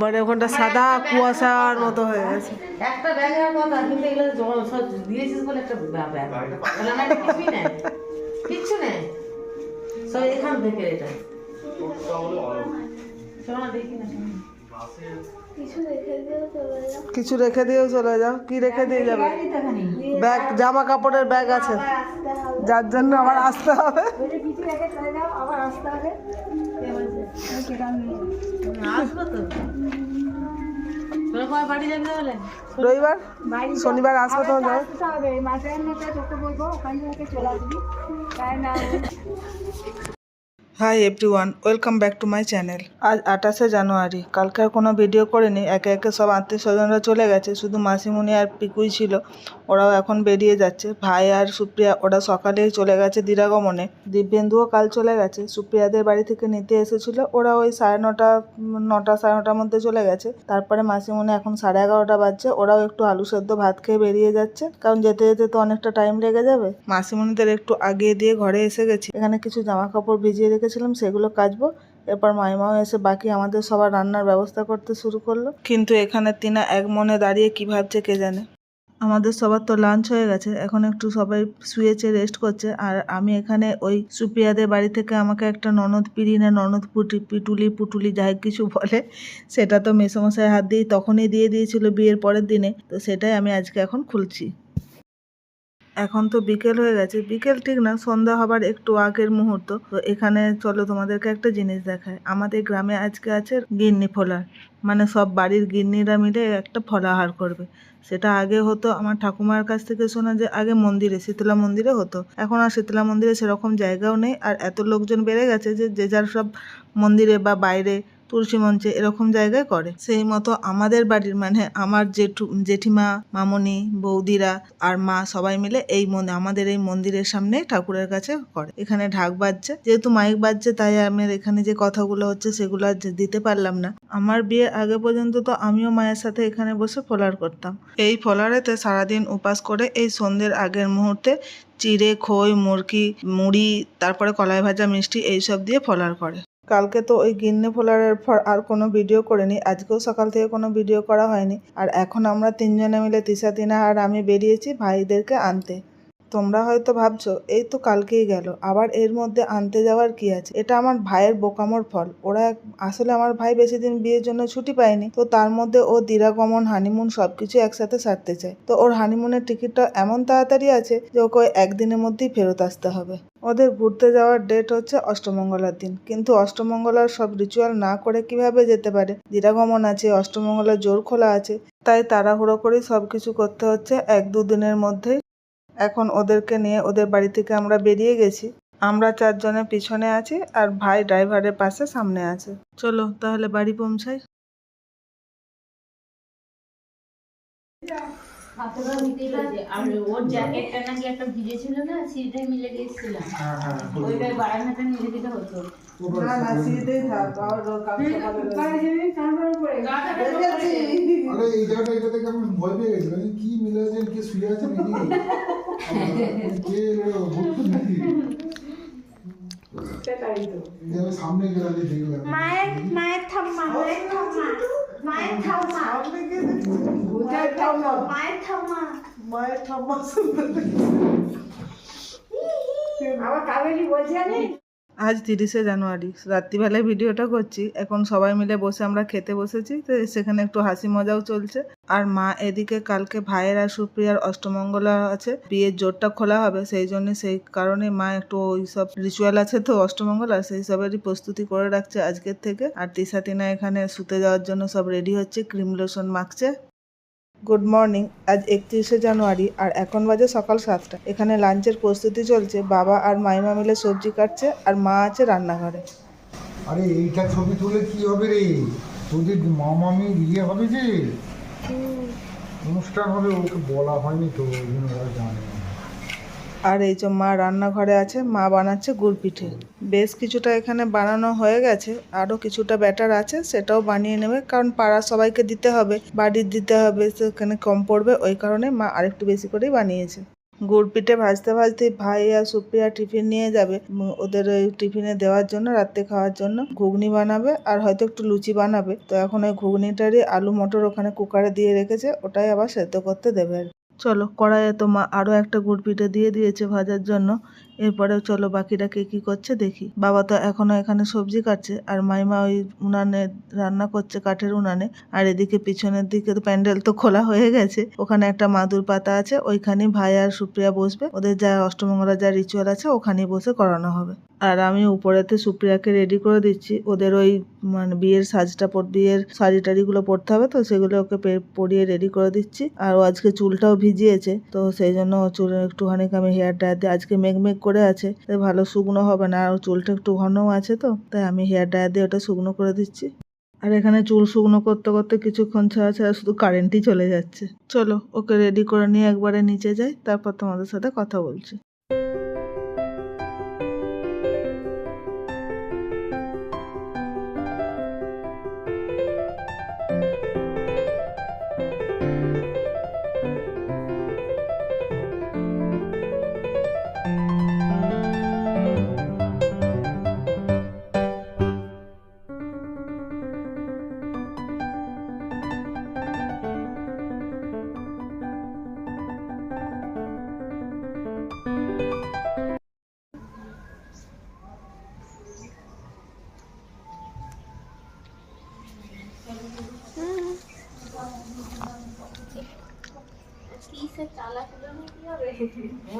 মানে ওখানটা সাদা কুয়াশার মতো হয়ে গেছে। একটা ব্যাগের কথা কিন্তু এগুলো জল সব দিয়েছিস বলে একটা ব্যাগ কিছুই নেই কিচ্ছু নেই সব এখান থেকে এটা। দেখি না। কিছু রেখে দিয়েও চলে যাও। কি রেখে দিয়ে যাবে? ব্যাগ জামা কাপড়ের ব্যাগ আছে। যার জন্য আবার আসতে হবে। আসব তো তোরা কয় বাড়ি যাবি ওখান রবিবার? শনিবার আসবি তাই যাও hi everyone welcome back to my channel আজ আঠাশে জানুয়ারি। কালকে আর কোনো ভিডিও করিনি, একে একে সব আত্মীয় স্বজনরা চলে গেছে, শুধু মাসিমণি আর পিকুই ছিল। ওরাও এখন বেরিয়ে যাচ্ছে। ভাই আর সুপ্রিয়া, ওরা সকালেই চলে গেছে দিরাগমনে। দিব্যেন্দুও কাল চলে গেছে। সুপ্রিয়াদের বাড়ি থেকে নিতে এসেছিল। ওরা ওই সাড়ে নটা নটা, সাড়ে নটার মধ্যে চলে গেছে। তারপরে মাসিমণি এখন সাড়ে এগারোটা বাজছে। ওরাও একটু আলু সেদ্ধ ভাত খেয়ে বেরিয়ে যাচ্ছে। কারণ যেতে যেতে তো অনেকটা টাইম লেগে যাবে। মাসিমণিদের একটু আগিয়ে দিয়ে ঘরে এসে গেছি। এখানে কিছু জামা কাপড় ভিজিয়ে রেখেছিলাম সেগুলো কাচবো। এরপর মাইমাও এসে বাকি আমাদের সবার রান্নার ব্যবস্থা করতে শুরু করল। কিন্তু এখানে তিনা এক মনে দাঁড়িয়ে কি ভাবছে কে জানে? আমাদের সবার তো লাঞ্চ হয়ে গেছে, এখন একটু সবাই শুয়েছে রেস্ট করছে। আর আমি এখানে ওই সুপ্রিয়াদের বাড়ি থেকে আমাকে একটা ননদ পিড়ি না ননদ পুটি, পিটুলি, পুটুলি যাই কিছু বলে, সেটা তো মেসোমশাই হাত দিয়ে তখনই দিয়ে দিয়েছিল বিয়ের পরের দিনে। তো সেটাই আমি আজকে এখন খুলছি। এখন তো বিকেল হয়ে গেছে। বিকেল ঠিক না, সন্ধ্যা হবার একটু আগের মুহূর্ত। তো এখানে চলো তোমাদেরকে একটা জিনিস দেখায় আমাদের গ্রামে আজকে আছে গিন্নি ফোলার। মানে সব বাড়ির গিন্নিরা মিলে একটা ফলাহার করবে। সেটা আগে হতো আমার ঠাকুমার কাছ থেকে শোনা যে আগে মন্দিরে, শীতলা মন্দিরে হতো। এখন আর শীতলা মন্দিরে সেরকম জায়গাও নেই। আর এত লোকজন বেড়ে গেছে যে যে যার সব মন্দিরে বা বাইরে তুলসী মঞ্চে এরকম জায়গায় করে। সেই মতো আমাদের বাড়ির মানে আমার জেঠু, জেঠিমা, মামনি, বৌদিরা আর মা সবাই মিলে এই আমাদের এই মন্দিরের সামনে ঠাকুরের কাছে করে। এখানে ঢাক বাজছে। যেহেতু মাইক বাজছে, তাই আমার এখানে যে কথাগুলো হচ্ছে সেগুলো আর দিতে পারলাম না। আমার বিয়ের আগে পর্যন্ত তো আমিও মায়ের সাথে এখানে বসে ফলার করতাম। এই ফলারেতে সারাদিন উপাস করে এই সন্ধ্যের আগের মুহূর্তে চিড়ে, খই, মুরকি, মুড়ি, তারপরে কলাই ভাজা, মিষ্টি এইসব দিয়ে ফলার করে। কালকে তো ওই গিন্নে ফোলারের পর আর কোনো ভিডিও করিনি। আজকেও সকাল থেকে কোনো ভিডিও করা হয়নি। আর এখন আমরা তিনজনে মিলে তিশা তিনা আর আমি বেরিয়েছি ভাইদেরকে আনতে। তোমরা হয়তো ভাবছ, এই তো কালকেই গেল, আবার এর মধ্যে আনতে যাওয়ার কি আছে? এটা আমার ভাইয়ের বোকামোর ফল। ওরা আসলে আমার ভাই বেশি দিন বিয়ের জন্য ছুটি পায়নি, তো তার মধ্যে ও দিরাগমন হানিমুন সবকিছু একসাথে সারতে চায়। তো ওর হানিমুনের টিকিটটা এমন তাড়াতাড়ি আছে যে ওকে একদিনের মধ্যেই ফেরত আসতে হবে। ওদের ঘুরতে যাওয়ার ডেট হচ্ছে অষ্টমঙ্গলার দিন। কিন্তু অষ্টমঙ্গলার সব রিচুয়াল না করে কীভাবে যেতে পারে? দিরাগমন আছে, অষ্টমঙ্গলার জোর খোলা আছে, তাই তাড়াহুড়ো করেই সব কিছু করতে হচ্ছে এক দু দিনের মধ্যেই। এখন ওদেরকে নিয়ে ওদের বাড়ি থেকে আমরা বেরিয়ে গেছি। আমরা চারজনে পিছনে আছি আর ভাই ড্রাইভারের পাশে সামনে আছে। চলো তাহলে বাড়ি পৌঁছাই। আর ওর জ্যাকেটটা নাকি একটা ভিজে না সিঁড়িটাই মিলে গিয়েছিলাম ওইটাই বারান্দাটা মিলে দিতে হতো। না না সিঁড়িতেই থাক আর আরে এই জায়গাটা এটা থেকে আমি ভয় পেয়ে গেছি? মানে কি মিলে আছে? কে শুয়ে আছে নাকি? কে ভূত নাকি এই যে সামনে দেখলাম। মায়ের মায়ের মায়ের ঠাম্মা মায়ের ঠাম্মা মায়ের ঠাম্মা সুন্দর আমার কাবেরি বলছে আমি আজ তিরিশে জানুয়ারি রাত্রিবেলায় ভিডিওটা করছি। এখন সবাই মিলে বসে আমরা খেতে বসেছি তো সেখানে একটু হাসি মজাও চলছে। আর মা এদিকে কালকে ভাইয়ের আর সুপ্রিয়ার অষ্টমঙ্গলা আছে বিয়ের জোরটা খোলা হবে সেই জন্য সেই কারণে মা একটু ওই সব রিচুয়াল আছে তো অষ্টমঙ্গলা সেই সবেরই প্রস্তুতি করে রাখছে আজকের থেকে। আর তিশা তিনা এখানে শুতে যাওয়ার জন্য সব রেডি হচ্ছে ক্রিম লোশন মাখছে। গুড মর্নিং আজ একত্রিশে জানুয়ারি আর এখন বাজে সকাল সাতটা। এখানে লাঞ্চের প্রস্তুতি চলছে বাবা আর মাইমা মিলে সবজি কাটছে আর মা আছে রান্নাঘরে। আরে এইটা ছবি তুলে কি হবে রে? তোদের মামামি বিয়ে হবে যে? অনুষ্ঠান হবে ওকে বলা হয়নি তো ওই জন্য ওরা জানে। আর এই যে মা রান্নাঘরে আছে, মা বানাচ্ছে গুড় পিঠে। বেশ কিছুটা এখানে বানানো হয়ে গেছে আরও কিছুটা ব্যাটার আছে, সেটাও বানিয়ে নেবে, কারণ পাড়ার সবাইকে দিতে হবে, বাড়ির দিতে হবে, সেখানে কম পড়বে, ওই কারণে মা আরেকটু বেশি করেই বানিয়েছে। গুড় পিঠে ভাজতে ভাজতে ভাই আর সুপ্রিয়া টিফিন নিয়ে যাবে ওদের ওই টিফিনে দেওয়ার জন্য, রাত্রে খাওয়ার জন্য। ঘুগনি বানাবে, আর হয়তো একটু লুচি বানাবে। তো এখন ওই ঘুগনিটারই আলু মটর ওখানে কুকারে দিয়ে রেখেছে, ওটাই আবার সেদ্ধ করতে দেবে আর। চলো কড়াইয়ে তো মা আরও একটা গুড় পিঠে দিয়ে দিয়েছে ভাজার জন্য। এরপরে চলো বাকিরা কে কী করছে দেখি। বাবা তো এখনও এখানে সবজি কাটছে আর মাইমা ওই উনানে রান্না করছে কাঠের উনানে। আর এদিকে পিছনের দিকে প্যান্ডেল তো খোলা হয়ে গেছে। ওখানে একটা মাদুর পাতা আছে, ওইখানেই ভাই আর সুপ্রিয়া বসবে। ওদের যা অষ্টমঙ্গলা যা রিচুয়াল আছে, ওখানেই বসে করানো হবে। আর আমি উপরেতে সুপ্রিয়াকে রেডি করে দিচ্ছি। ওদের ওই মানে বিয়ের সাজটা বিয়ের শাড়ি টাড়িগুলো পরতে হবে তো, সেগুলো ওকে পরিয়ে রেডি করে দিচ্ছি। আর ও আজকে চুলটাও ভিজিয়েছে, তো সেই জন্য চুল একটুখানি আমি হেয়ার ড্রায়ার দিয়ে, আজকে মেঘ মেঘ করে আছে। তাই ভালো শুকনো হবে না, আর চুলটা একটু ঘনও আছে তো, তাই আমি হেয়ার ড্রায়ার দিয়ে ওটা শুকনো করে দিচ্ছি। আর এখানে চুল শুকনো করতে করতে কিছুক্ষণ ছাড়া ছাড়া শুধু কারেন্টই চলে যাচ্ছে। চলো, ওকে রেডি করে নিয়ে একবারে নিচে যাই, তারপর তোমাদের সাথে কথা বলছি।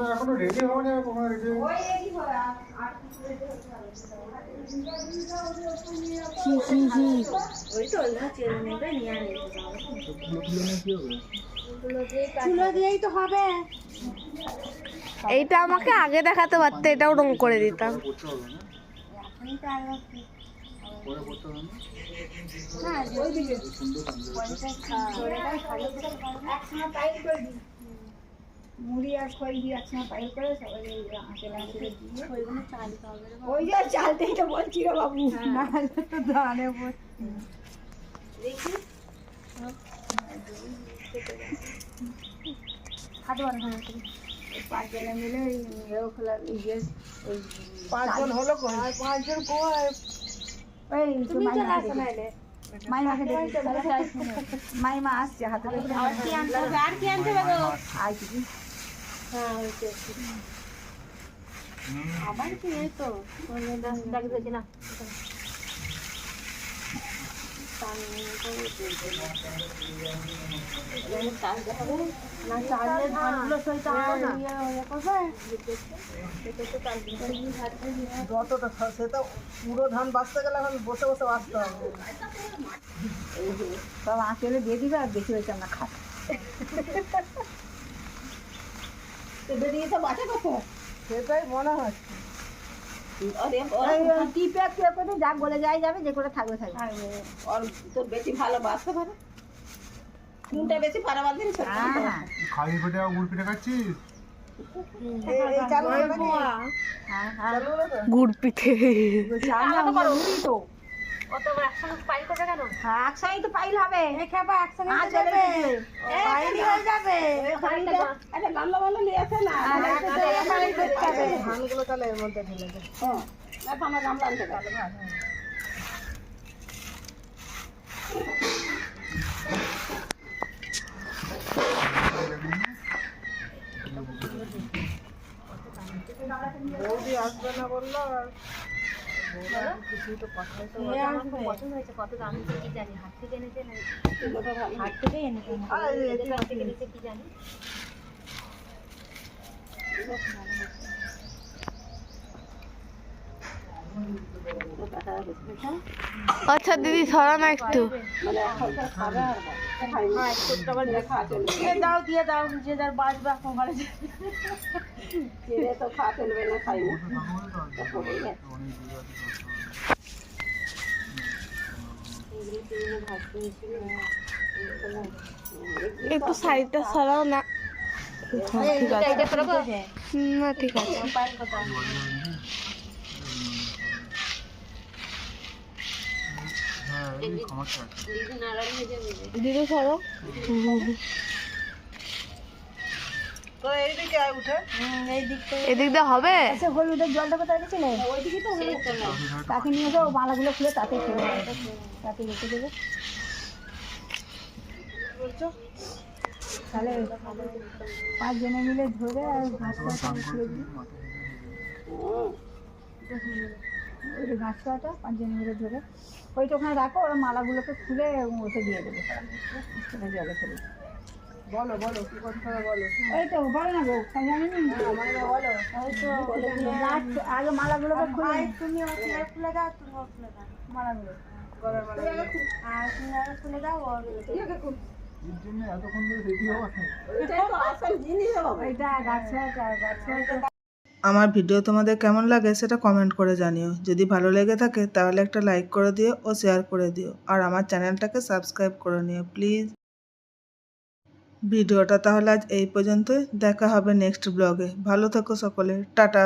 এখনও রেডি হওনি আর তোমরা রেডি এইটা আমাকে আগে দেখাতে পারতে এটাও রং করে দিতাম। না? মুড়ি আর খই দিয়ে একসঙ্গে পাইল করে সবাই দিয়ে ওই যে চালতেই তো বলছি রে বাবু। না হলে তো পাঁচ জনে মিলে ওই খোলা ইয়ে ওই পাঁচজন হলো পাঁচজন কই? ওই তুমি চলে আসো নাইলে। মাইমাকে মাইমা আসছে হাতে আর কি আনতে আর কি আবার কি এই তো? ডাকি দিয়েছি না। না পুরো ধান বাঁচতে গেলে এখন বসে বসে বাঁচতে হবে সব আঁচলে দিয়ে দিবে আর বেশি হয়েছে আমরা খাব বেরিয়ে তো বাঁচা কত সেটাই মনে হয় টিপে কে করে যা বলে যাই যাবে যে করে থাকবে থাকবে। ওর তোর বেশি ভালো বাঁচতে পারে? কোনটা বেশি পারাবার দিন হ্যাঁ হ্যাঁ খালি পেটে গুড় পিঠে খাচ্ছিস? হ্যাঁ হ্যাঁ। গুড় পিঠে। তো একসঙ্গে ধানগুলো তাহলে এর মধ্যে ঢেলে দে না তো আমার গামলা আনতে পারবে বৌদি আসবে না বলল আর কিছুই তো পছন্দ হয়েছে কত দাম দিচ্ছে কি জানি হাট থেকে এনেছে না হাট থেকে এনেছে কি জানি আচ্ছা দিদি সরা না একটু। দাও দিয়ে দাও যে যার বাজবে এখন ঘরে। তো খাওয়া চলবে না খাই না একটু সাইডটা সরাও না। ঠিক আছে। না ঠিক আছে। হ্যাঁ দিদি সরো। এদিক দিয়ে হবে? আচ্ছা হলুদের জলটা কোথায় রেখেছিলে তাকে নিয়ে যাও মালাগুলো খুলে তাতে ফেলে দাও। তাতে রেখে দেবে। তাহলে পাঁচ জনে মিলে ধরে আর দিই। ওই পাঁচ জনে মিলে ধরে। ওইটা ওখানে রাখো ওরা মালাগুলোকে খুলে ওতে দিয়ে দেবে। সেটা জলে ফেলে। এই তো বলো না গো জানি না। বলো তো গাছ আগে মালাগুলোকে খুলে তুমি খুলে দাও তুমি খুলে দাও। মালাগুলো। আর তুমি আগে খুলে দাও। আমার ভিডিও তোমাদের কেমন লাগে সেটা কমেন্ট করে জানিও। যদি ভালো লেগে থাকে তাহলে একটা লাইক করে দিও ও শেয়ার করে দিও। আর আমার চ্যানেলটাকে সাবস্ক্রাইব করে নিও প্লিজ ভিডিওটা তাহলে আজ এই পর্যন্তই। দেখা হবে নেক্সট ব্লগে ভালো থেকো সকলে। টাটা।